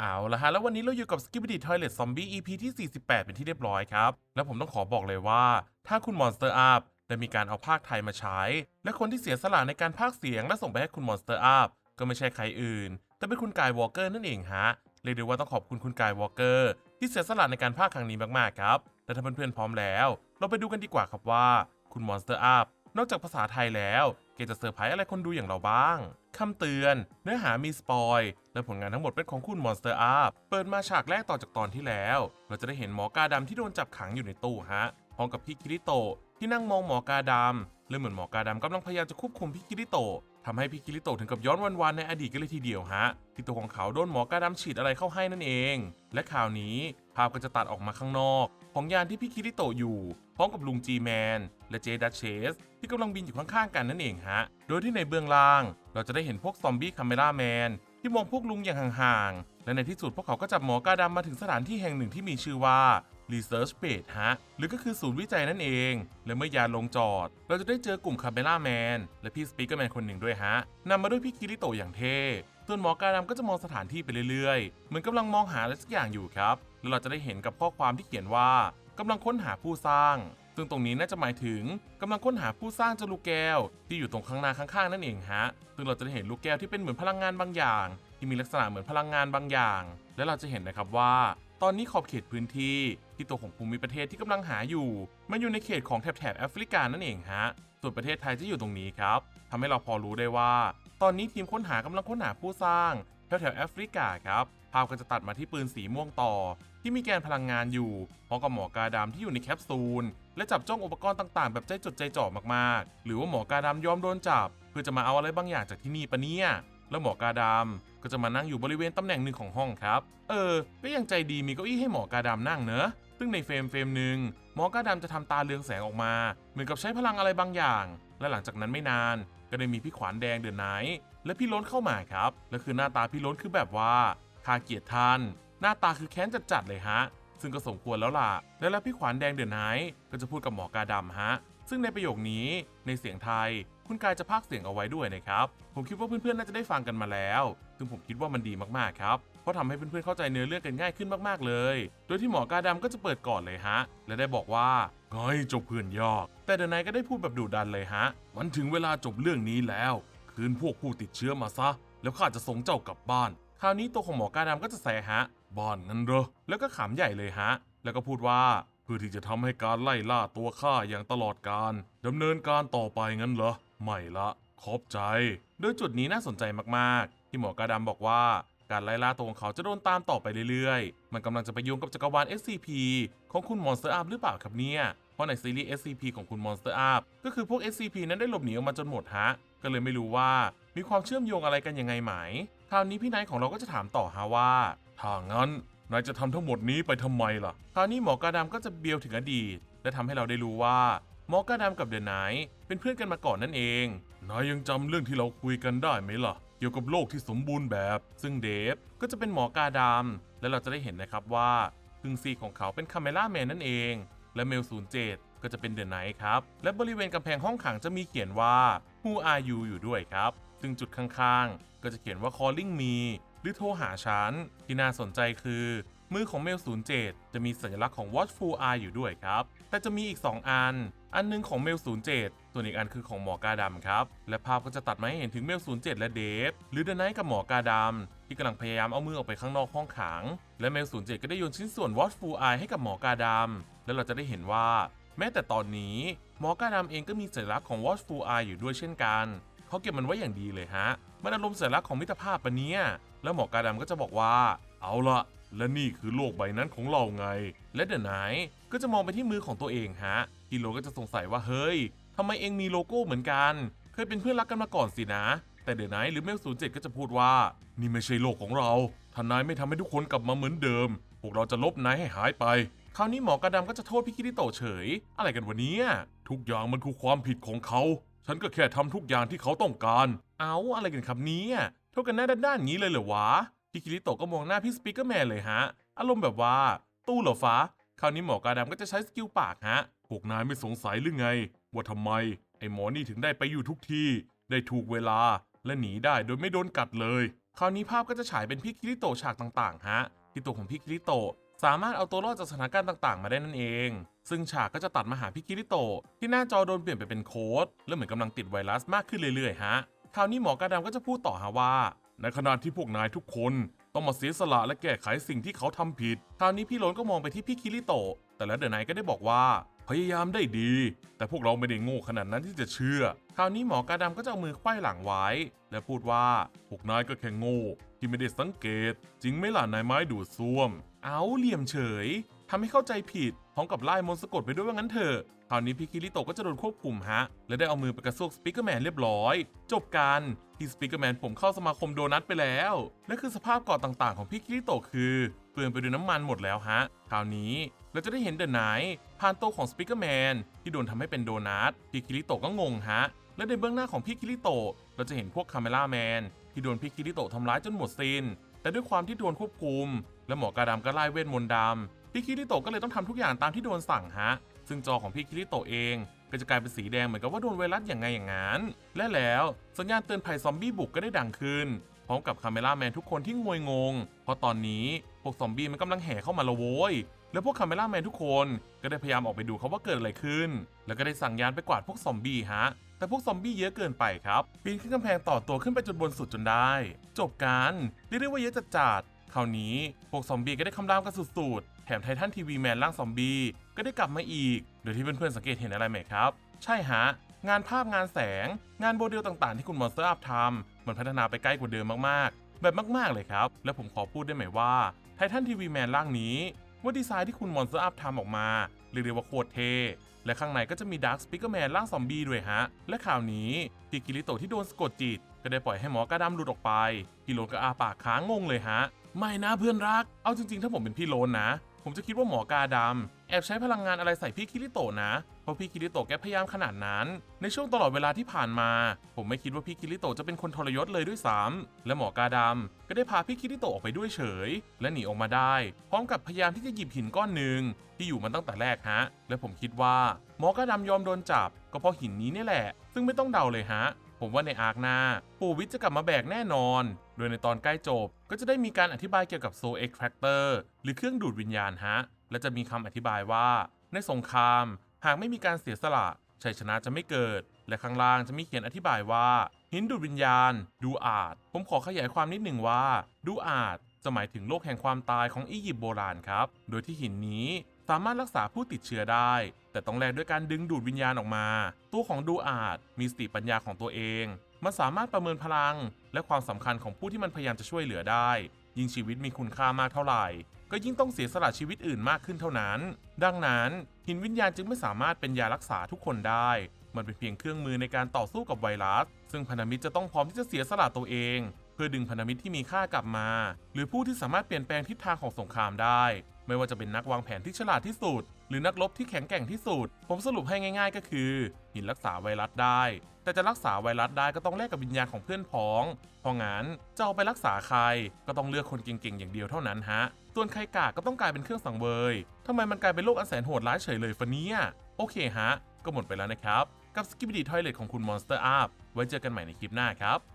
เอาละฮะแล้ววันนี้เราอยู่กับ s k i p p y Toilet Zombie EP ที่ 48 เป็นที่เรียบร้อยครับ แล้วผมต้องขอบอกเลยว่า ถ้าคุณ Monster Up ได้มีการเอาภาคไทยมาใช้ และคนที่เสียสละในการพากย์เสียงและส่งไปให้คุณ Monster Up ก็ไม่ใช่ใครอื่น แต่เป็นคุณกายวอลเกอร์นั่นเองฮะเรียกได้ว่าต้องขอบคุณคุณกายวอลเกอร์ที่เสียสละในการพากย์ครั้งนี้มากๆครับและถ้าเพื่อนๆพร้อมแล้ว เราไปดูกันดีกว่าครับว่าคุณ Monster Up นอกจากภาษาไทยแล้ว เกจะเซอร์ไพรส์อะไรคนดูอย่างเราบ้าง คำเตือน เนื้อหามีสปอยและผลงานทั้งหมดเป็นของคุณ Monster Up เปิดมาฉากแรกต่อจากตอนที่แล้ว เราจะได้เห็นหมอกาดำที่โดนจับขังอยู่ในตู้ฮะ พร้อมกับพี่คิริโตะที่นั่งมองหมอกาดำเลยเหมือนหมอกาดำกำลังพยายามจะควบคุมพี่คิริโตะทำให้พี่คิริโตะถึงกับย้อนวันๆในอดีตกันเลยทีเดียวฮะ ที่ตัวของเขาโดนหมอกาดำฉีดอะไรเข้าให้นั่นเอง และข่าวนี้ภาพก็จะตัดออกมาข้างนอก ของยานที่พี่คิริโตะอยู่ พร้อมกับลุงจีแมนและเจดัชเชสที่กำลังบินอยู่ข้างๆกันนั่นเองฮะ โดยที่ในเบื้องล่าง เราจะได้เห็นพวกซอมบี้คาเมราแมนที่มองพวกลุงอย่างห่างๆ และในที่สุดพวกเขาก็จับหมอกาดำมาถึงสถานที่แห่งหนึ่งที่มีชื่อว่า Research Base ฮะ หรือก็คือศูนย์วิจัยนั่นเอง และเมื่อยานลงจอด เราจะได้เจอกลุ่มคาเมราแมนและพี่สปีกเกอร์แมนคนหนึ่งด้วยฮะนำมาด้วยพี่คิริโตะอย่างเท่ส่วนหมอกาดำก็จะมองสถานที่ไปเรื่อยๆ เหมือนกำลังมองหาอะไรสักอย่างอยู่ครับ แล้วเราจะได้เห็นกับข้อความที่เขียนว่ากำลังค้นหาผู้สร้าง ซึ่งตรงนี้น่าจะหมายถึงกำลังค้นหาผู้สร้างจลูกแก้ว ที่อยู่ตรงข้างหน้าข้างๆนั่นเองฮะ ซึ่งเราจะได้เห็นลูกแก้วที่เป็นเหมือนพลังงานบางอย่าง ที่มีลักษณะเหมือนพลังงานบางอย่าง และเราจะเห็นนะครับว่า ตอนนี้ขอบเขตพื้นที่ที่ตัวของภูมิประเทศที่กำลังหาอยู่ มันอยู่ในเขตของแถบแถบแอฟริกานั่นเองฮะ ส่วนประเทศไทยจะอยู่ตรงนี้ครับทำให้เราพอรู้ได้ว่า ตอนนี้ทีมค้นหากำลังค้นหาผู้สร้างแถวแถบแอฟริกาครับภาพก็จะตัดมาที่ปืนสีม่วงต่อ ที่มีแกนพลังงานอยู่พร้อมกับหมอกาดำที่อยู่ในแคปซูล และจับจ้องอุปกรณ์ต่างๆ แบบใจจดใจจ่อมากๆ หรือว่าหมอกาดำยอมโดนจับ เพื่อจะมาเอาอะไรบางอย่างจากที่นี่ปะเนี่ยแล้วหมอกาดำก็จะมานั่งอยู่บริเวณตำแหน่งหนึ่งของห้องครับ เออ ก็ยังใจดีมีเก้าอี้ให้หมอกาดำนั่งเนอะซึ่งในเฟรมเฟรมหนึ่งหมอกาดำจะทำตาเรืองแสงออกมา เหมือนกับใช้พลังอะไรบางอย่าง และหลังจากนั้นไม่นาน ก็ได้มีพี่ขวานแดงเดือนไนและพี่ล้นเข้ามาครับ และคือหน้าตาพี่ล้นคือแบบว่าทาเกียรติท่าน หน้าตาคือแค้นจัดๆเลยฮะ ซึ่งก็สมควรแล้วล่ะ และแล้วพี่ขวานแดงเดือนไนก็จะพูดกับหมอกาดำฮะ ซึ่งในประโยคนี้ในเสียงไทย คุณกายจะพากเสียงเอาไว้ด้วยนะครับ ผมคิดว่าเพื่อนๆน่าจะได้ฟังกันมาแล้ว ซึ่งผมคิดว่ามันดีมากๆครับ เพราะทำให้เพื่อนๆเข้าใจเนื้อเรื่องกันง่ายขึ้นมากๆเลย โดยที่หมอกาดำก็จะเปิดก่อนเลยฮะ และได้บอกว่าไงจบเพื่อนยากแต่เดนไนก็ได้พูดแบบดุดันเลยฮะ มันถึงเวลาจบเรื่องนี้แล้ว คืนพวกผู้ติดเชื้อมาซะ แล้วข้าจะส่งเจ้ากลับบ้านคราวนี้ตัวของหมอกาดำก็จะแสฮะ บ้านงั้นเหรอ แล้วก็ขำใหญ่เลยฮะ แล้วก็พูดว่าเพื่อที่จะทำให้การไล่ล่าตัวข้าอย่างตลอดการดำเนินการต่อไปงั้นเหรอ ไม่ละขอบใจ โดยจุดนี้น่าสนใจมากๆ ที่หมอกาดำบอกว่าการไล่ล่าตัวของเขาจะโดนตามต่อไปเรื่อยๆ มันกำลังจะไปโยงกับจักรวาล SCP ของคุณ Monster Up หรือเปล่าครับเนี่ย เพราะในซีรีส์ SCP ของคุณ Monster Up ก็คือพวก SCP นั้นได้หลบหนีออกมาจนหมดฮะ ก็เลยไม่รู้ว่ามีความเชื่อมโยงอะไรกันยังไงไหม คราวนี้พี่นายของเราก็จะถามต่อฮะว่า ถ้างั้นนายจะทำทั้งหมดนี้ไปทำไมล่ะ คราวนี้หมอกาดำก็จะเบียวถึงอดีต และทำให้เราได้รู้ว่าหมอกาดำกับเดนไนท์เป็นเพื่อนกันมาก่อนนั่นเอง นายยังจำเรื่องที่เราคุยกันได้ไหมล่ะ เกี่ยวกับโลกที่สมบูรณ์แบบ ซึ่งเดฟก็จะเป็นหมอกาดำและเราจะได้เห็นนะครับว่าครึ่งซีของเขาเป็นคาเมล่าแมนนั่นเอง และเมล07ก็จะเป็นเดนไนท์ครับ และบริเวณกำแพงห้องขังจะมีเขียนว่า Who are you อยู่ด้วยครับ ซึ่งจุดข้างๆ ก็จะเขียนว่า calling me รือโทรหาฉัน ที่น่าสนใจคือ มือของเมล 07 จะมีสัญลักษณ์ของ watchful eye อยู่ด้วยครับ แต่จะมีอีก 2 อัน อันหนึงของเมล 07 ส่วนอีกอันคือของหมอกาดำครับ และภาพก็จะตัดมาให้เห็นถึงเมล 07 และเดฟ หรือเดนไนกับหมอกาดำที่กำลังพยายามเอามือออกไปข้างนอกห้องขัง และเมล 07 ก็ได้โยนชิ้นส่วน watchful eye ให้กับหมอกาดำและเราจะได้เห็นว่า แม้แต่ตอนนี้หมอกาดำเองก็มีสัญลักษณ์ของ watchful eye อยู่ด้วยเช่นกัน เขาเก็บมันไว้อย่างดีเลยฮะ มันอารมณ์สัญลักษณ์ของมิตรภาพปะเนี่ย แล้วหมอกาดำก็จะบอกว่า เอาละและนี่คือโลกใบนั้นของเราไง และเดอะไนท์ก็จะมองไปที่มือของตัวเองฮะกิโลก็จะสงสัยว่าเฮ้ยทำไมเองมีโลโก้เหมือนกัน เคยเป็นเพื่อนรักกันมาก่อนสินะ แต่เดอะไนท์หรือเมลศูนย์เจ็ดก็จะพูดว่า นี่ไม่ใช่โลกของเราถ้านายไม่ทำให้ทุกคนกลับมาเหมือนเดิม พวกเราจะลบนายให้หายไป คราวนี้หมอกระดำก็จะโทษพี่คิริโตเฉย อะไรกันวะเนี่ยทุกอย่างมันคือความผิดของเขา ฉันก็แค่ทำทุกอย่างที่เขาต้องการ เอาอะไรกันครับเนี่ยโทษกันหน้าด้านๆอย่างนี้เลยเหรอวะพี่คิริโตะก็มองหน้าพี่สปีกเกอร์แมนเลยฮะ อารมณ์แบบว่า ตู้เหรอฟ้า คราวนี้หมอกาดำก็จะใช้สกิลปากฮะ พวกนายไม่สงสัยหรือไง ว่าทำไม ไอ้หมอนี่ถึงได้ไปอยู่ทุกที่ ได้ถูกเวลา และหนีได้โดยไม่โดนกัดเลย คราวนี้ภาพก็จะฉายเป็นพี่คิริโตะฉากต่างๆ ฮะที่ตัวของพี่คิริโตะสามารถเอาตัวรอดจากสถานการณ์ต่าง ๆ มาได้นั่นเอง ซึ่งฉากก็จะตัดมาหาพี่คิริโตที่หน้าจอโดนเปลี่ยนไปเป็นโค้ดและเหมือนกำลังติดไวรัสมากขึ้นเรื่อยๆฮะคราวนี้หมอกาดำก็จะพูดต่อฮะว่า ในขณะที่พวกนายทุกคนต้องมาเสียสละและแก้ไขสิ่งที่เขาทำผิด คราวนี้พี่โรนก็มองไปที่พี่คิริโตแต่แล้วเดอะไนท์ก็ได้บอกว่าพยายามได้ดี แต่พวกเราไม่ได้โง่ขนาดนั้นที่จะเชื่อ คราวนี้หมอกาดำก็จะเอามือไขว้หลังไว้ และพูดว่าพวกนายก็แค่โง่ที่ไม่ได้สังเกต จริงไหมล่ะนายไม้ดูดซ่วม เอาเหลี่ยมเฉยทำให้เข้าใจผิด พร้อมกับไล่มนสะกดไปด้วยว่างั้นเถอะคราวนี้พี่คิริโตะก็จะโดนควบคุมฮะ และได้เอามือไปกระซวกสปิเกอร์แมนเรียบร้อย จบกันที่สปิเกอร์แมนผมเข้าสมาคมโดนัทไปแล้ว และคือสภาพเกาะต่างๆ ของพี่คิริโตะคือเปื้อนไปด้วยน้ำมันหมดแล้วฮะ คราวนี้เราจะได้เห็นเดอะไนท์ผ่านโตวของสปิเกอร์แมนที่โดนทำให้เป็นโดนัทพี่คิริโตะก็งงฮะ และในเบื้องหน้าของพี่คิริโตะเราจะเห็นพวกคาเมล่าแมนที่โดนพี่คิริโตะทำร้ายจนหมดสิ้นแต่ด้วยความที่โดนควบคุม และหมอกาดำก็ไล่เวทมนต์ดำ พี่คิริโตะก็เลยต้องทำทุกอย่างตามที่โดนสั่งฮะ ซึ่งจอของพี่คิริโตะเองก็จะกลายเป็นสีแดงเหมือนกับว่าโดนไวรัสอย่างไงอย่างนั้น และแล้วสัญญาณเตือนภัยซอมบี้บุกก็ได้ดังขึ้น พร้อมกับคาเมล่าแมนทุกคนที่งวยงง เพราะตอนนี้พวกซอมบี้มันกำลังแห่เข้ามาละโวยแล้วพวกคาเมล่าแมนทุกคนก็ได้พยายามออกไปดูเขาว่าเกิดอะไรขึ้น แล้วก็ได้สั่งยานไปกวาดพวกซอมบี้ฮะ แต่พวกซอมบี้เยอะเกินไปครับ ปีนขึ้นกำแพงต่อตัวขึ้นไปจนบนสุดจนได้ จบกันเรียกได้ว่าเยอะจัดจัด คราวนี้พวกซอมบี้ก็ได้คำรามกันสุดๆ แถมไททันทีวีแมนร่างซอมบี้ก็ได้กลับมาอีก โดยที่เพื่อนๆสังเกตเห็นอะไรไหมครับ ใช่ฮะ งานภาพงานแสง งานโมเดลต่างๆที่คุณมอนสเตอร์อัพทำมันพัฒนาไปใกล้กว่าเดิมมากๆ แบบมากๆเลยครับ และผมขอพูดได้ไหมว่าไททันทีวีแมนร่างนี้ ว่าดีไซน์ที่คุณมอนสเตอร์อัพทำออกมาเรียกได้ว่าโคตรเทและข้างในก็จะมีดาร์คสปิเกอร์แมนร่างซอมบี้ด้วยฮะ และข่าวนี้พี่กิริโตที่โดนสะกดจิต ก็ได้ปล่อยให้หมอกระดำหลุดออกไปพี่โลก็อาปากค้างงงเลยฮะ ไม่นะเพื่อนรัก เอาจริงๆ ถ้าผมเป็นพี่โลนนะ ผมจะคิดว่าหมอกาดำแอบใช้พลังงานอะไรใส่พี่คิริโตะนะ เพราะพี่คิริโตะแกพยายามขนาดนั้น ในช่วงตลอดเวลาที่ผ่านมา ผมไม่คิดว่าพี่คิริโตะจะเป็นคนทรยศเลยด้วยซ้ำและหมอกาดำก็ได้พาพี่คิริโตะออกไปด้วยเฉย และหนีออกมาได้ พร้อมกับพยายามที่จะหยิบหินก้อนหนึ่งที่อยู่มันตั้งแต่แรกฮะ และผมคิดว่าหมอกาดำยอมโดนจับ ก็เพราะหินนี้นี่แหละ ซึ่งไม่ต้องเดาเลยฮะ ผมว่าในอาร์คหน้า ปู่วิทย์จะกลับมาแบกแน่นอน โดยในตอนใกล้จบ ก็จะได้มีการอธิบายเกี่ยวกับโซเอ็กแทรคเตอร์หรือเครื่องดูดวิญญาณฮะ และจะมีคำอธิบายว่า ในสงคราม หากไม่มีการเสียสละชัยชนะจะไม่เกิด และข้างล่างจะมีเขียนอธิบายว่าหินดูดวิญญาณ ดูอาจผมขอขยายความนิดหนึ่งว่า ดูอาจจะหมายถึงโลกแห่งความตายของอียิปต์โบราณครับ โดยที่หินนี้ สามารถรักษาผู้ติดเชื้อได้ แต่ต้องแลกด้วยการดึงดูดวิญญาณออกมา ตัวของดูอาจมีสติปัญญาของตัวเอง มันสามารถประเมินพลัง และความสำคัญของผู้ที่มันพยายามจะช่วยเหลือได้ ยิ่งชีวิตมีคุณค่ามากเท่าไหร่ ก็ยิ่งต้องเสียสละชีวิตอื่นมากขึ้นเท่านั้น ดังนั้น หินวิญญาณจึงไม่สามารถเป็นยารักษาทุกคนได้ มันเป็นเพียงเครื่องมือในการต่อสู้กับไวรัส ซึ่งพันธมิตรจะต้องพร้อมที่จะเสียสละตัวเองเพื่อดึงพันธมิตรที่มีค่ากลับมา หรือผู้ที่สามารถเปลี่ยนแปลงทิศทางของสงครามได้ ไม่ว่าจะเป็นนักวางแผนที่ฉลาดที่สุด หรือนักรบที่แข็งแกร่งที่สุด ผมสรุปให้ง่าย ๆ ก็คือ หินรักษาไวรัสได้ แต่จะรักษาไวรัสได้ก็ต้องแลกกับวิญญาณของเพื่อนพ้อง เพราะงั้นจะเอาไปรักษาใครก็ต้องเลือกคนเก่งๆ อย่างเดียวเท่านั้นฮะ ส่วนใครกากก็ต้องกลายเป็นเครื่องสังเวยทำไมมันกลายเป็นโลกอันแสนโหดร้ายเฉยเลยฟะเนี่ยโอเคฮะ ก็หมดไปแล้วนะครับ กับ Skibidi Toilet ของคุณ Monster Up ไว้เจอกันใหม่ในคลิปหน้าครับ